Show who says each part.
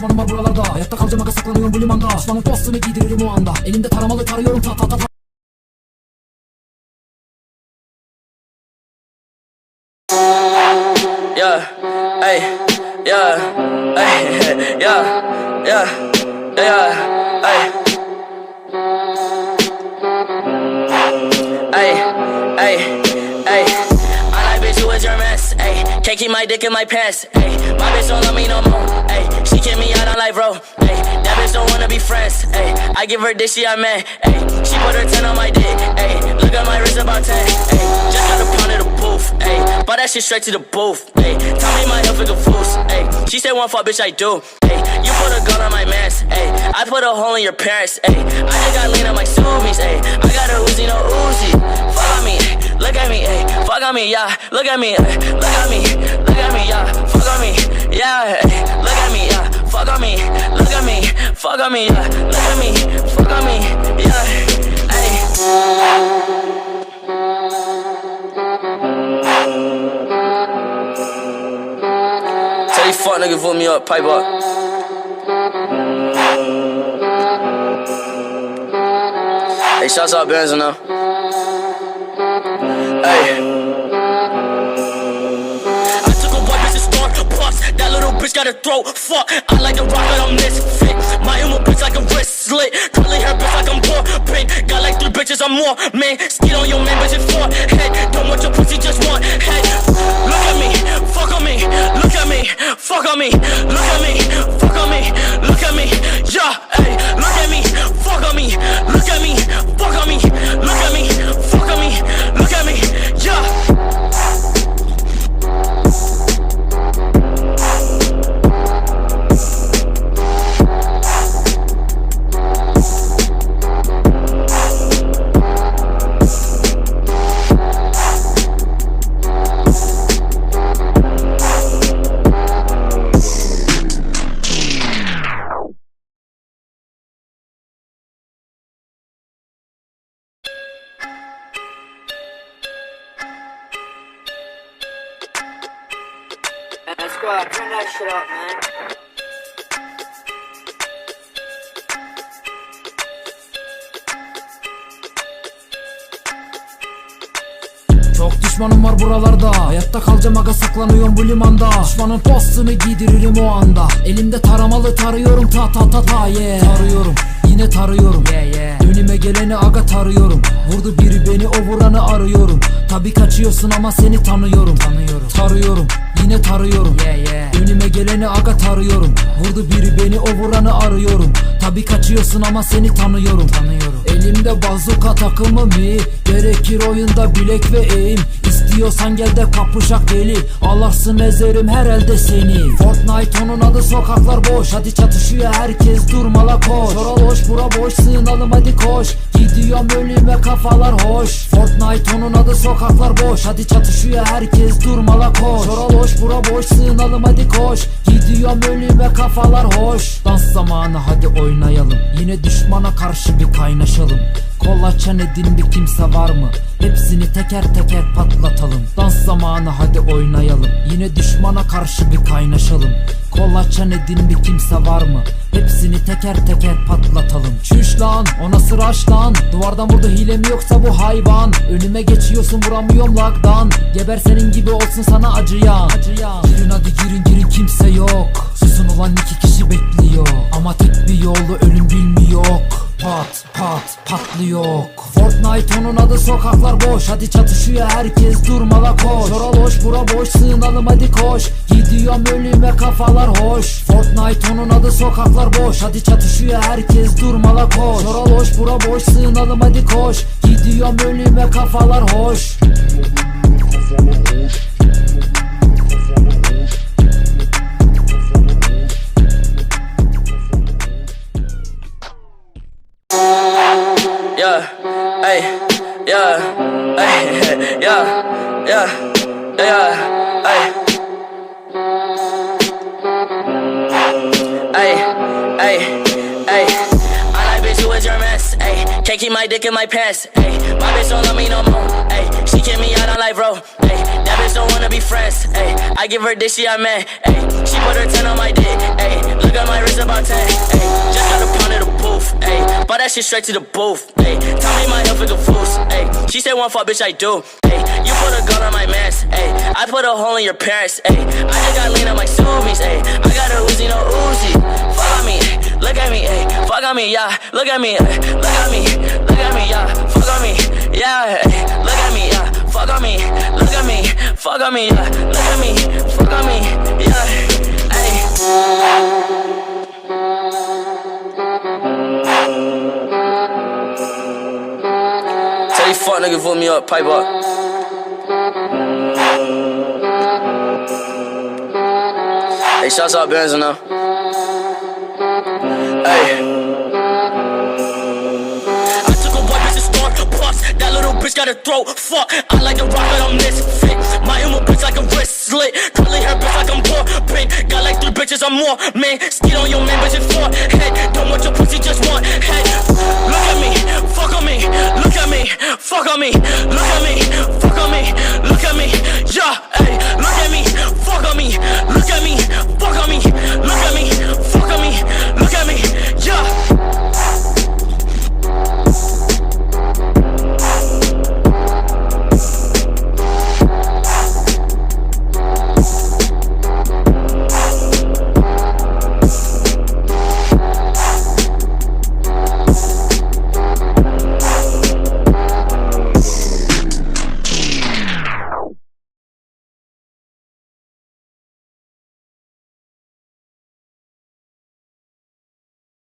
Speaker 1: düşmanım var buralarda. Hayatta kalacağım aga saklanıyorum bu limanda. Düşmanın postunu giydiririm o anda. Elimde taramalı tarıyorum ta ta ta ta.
Speaker 2: Yeah, hey, yeah, hey, yeah, yeah, yeah, hey. Hey, hey, was your mess. Hey, can't keep my dick in my pants. Hey, my bitch don't love me no more. Hey, she kick me out on life, bro. Hey, that bitch don't wanna be friends. Hey, I give her dick, she I man. Hey, she put her 10 on my dick. Hey, look at my wrist about 10. Hey, just got a pound of the booth. Hey, bought that shit straight to the booth. Hey, tell me my health is confused. Hey, she said one fuck, bitch, I do. Hey, you put a gun on my mans. Hey, I put a hole in your parents. Hey, I just got lean on my Subies. Hey, I got on me, yeah. Look at me, ay, look at me, look at me, yeah. Fuck on me, yeah. Eh. Look at me, yeah. Fuck on me, look at me, fuck on me, yeah. Look at me, fuck on me, yeah. Hey. Tell these fuck niggas vote me up, pipe up. Hey, shouts out Benz now. Hey. Got a throat. Fuck, I like the rock, but I'm misfit. My emo bitch like a wrist slit. Curly hair bitch like I'm poor. Pink, got like three bitches, I'm more. Man, skid on your man, bitch, it's four. Head, don't want your pussy, just one. Head, look at me, fuck on me, look at me, fuck on me,
Speaker 3: Out, turn that shit up, man.
Speaker 1: Çok düşmanım var buralarda. Hayatta kalacağım aga saklanıyorum bu limanda. Düşmanın postunu giydiririm o anda. Elimde taramalı tarıyorum ta ta ta ta yeah. Tarıyorum yine tarıyorum. Yeah yeah. Önüme geleni aga tarıyorum. Vurdu biri beni o vuranı arıyorum. Tabi kaçıyorsun ama seni tanıyorum. Tanıyorum. Tarıyorum yine tarıyorum. Yeah yeah. Önüme geleni aga tarıyorum. Vurdu biri beni o vuranı arıyorum. Tabi kaçıyorsun ama seni tanıyorum. Tanıyorum Elimde bazuka takımı mi Gerekir oyunda bilek ve eğim. İstiyorsan gel de kapışak deli. Alarsın ezerim her elde seni. Fortnite onun adı sokaklar boş. Hadi çatışıyor herkes durmala koş. Oral hoş bura boş sığınalım hadi koş. Gidiyorum ölüme kafalar hoş. Fortnite onun adı sokaklar boş. Hadi çatışıyor herkes durmala koş. Oral hoş bura boş sığınalım hadi koş. Gidiyorum ölüme kafalar hoş. Dans zamanı hadi oynayalım. Yine düşmana karşı bir kaynaşalım Kolaçan edin bir kimse var mı? Hepsini teker teker patlatalım. Dans zamanı hadi oynayalım. Yine düşmana karşı bir kaynaşalım. Kolaçan edin bir kimse var mı? Hepsini teker teker patlatalım. Çüş lan o nasıl rush lan? Duvardan vurdu hile mi yoksa bu hayvan? Önüme geçiyorsun vuramıyorum lagdan. Geber senin gibi olsun sana acıyan. Acıyan. Girin hadi girin girin kimse yok. Susun ulan iki kişi bekliyor. Ama tek bir yolu ölüm bilmiyor Pat pat patlıyor. Fortnite onun adı sokaklar boş. Hadi çatışıyor herkes durmala koş. Oral hoş bura boş sığınalım hadi koş. Gidiyorum ölüme kafalar hoş. Fortnite onun adı sokaklar boş. Hadi çatışıyor herkes durmala koş. Oral hoş bura boş sığınalım hadi koş. Gidiyorum ölüme kafalar hoş
Speaker 2: yeah, yeah, ay. Ay, ay, ay. I like bitch, you is your mess, ay. Can't keep my dick in my pants, ay. My bitch don't love me no more, ay. She kick me out on life, bro, ay. That bitch don't wanna be friends, ay. I give her dick, she I man, ay. She put her 10 on my dick, ay. Look at my wrist about 10, ay. Just got a pound of the booth, ay. Bought that shit straight to the booth, ay. Tell me my Said one fuck, bitch, I do. Hey, you put a gun on my mans. Hey, I put a hole in your parents. Hey, I just got lean on my Subies. Hey, I got a Uzi, no Uzi. Fuck on me, look at me. Hey, fuck on me, yeah. Look at me, look at me, look at me, yeah. Fuck on me, yeah. Look at me, yeah. Fuck on me, look at me, fuck on me, yeah. Look at me, fuck on me, yeah. Hey. Fuck nigga vote me up, pipe up. Hey, shouts out Benz now. Hey. I took a white bitch to store puffs. That little bitch got a throat. Fuck, I like to rock, but I'm misfit. My emo bitch like a wrist slit. Curly hair bitch like I'm poor. Pink, got like three bitches or more. Man, skid on your man, bitch, it's four.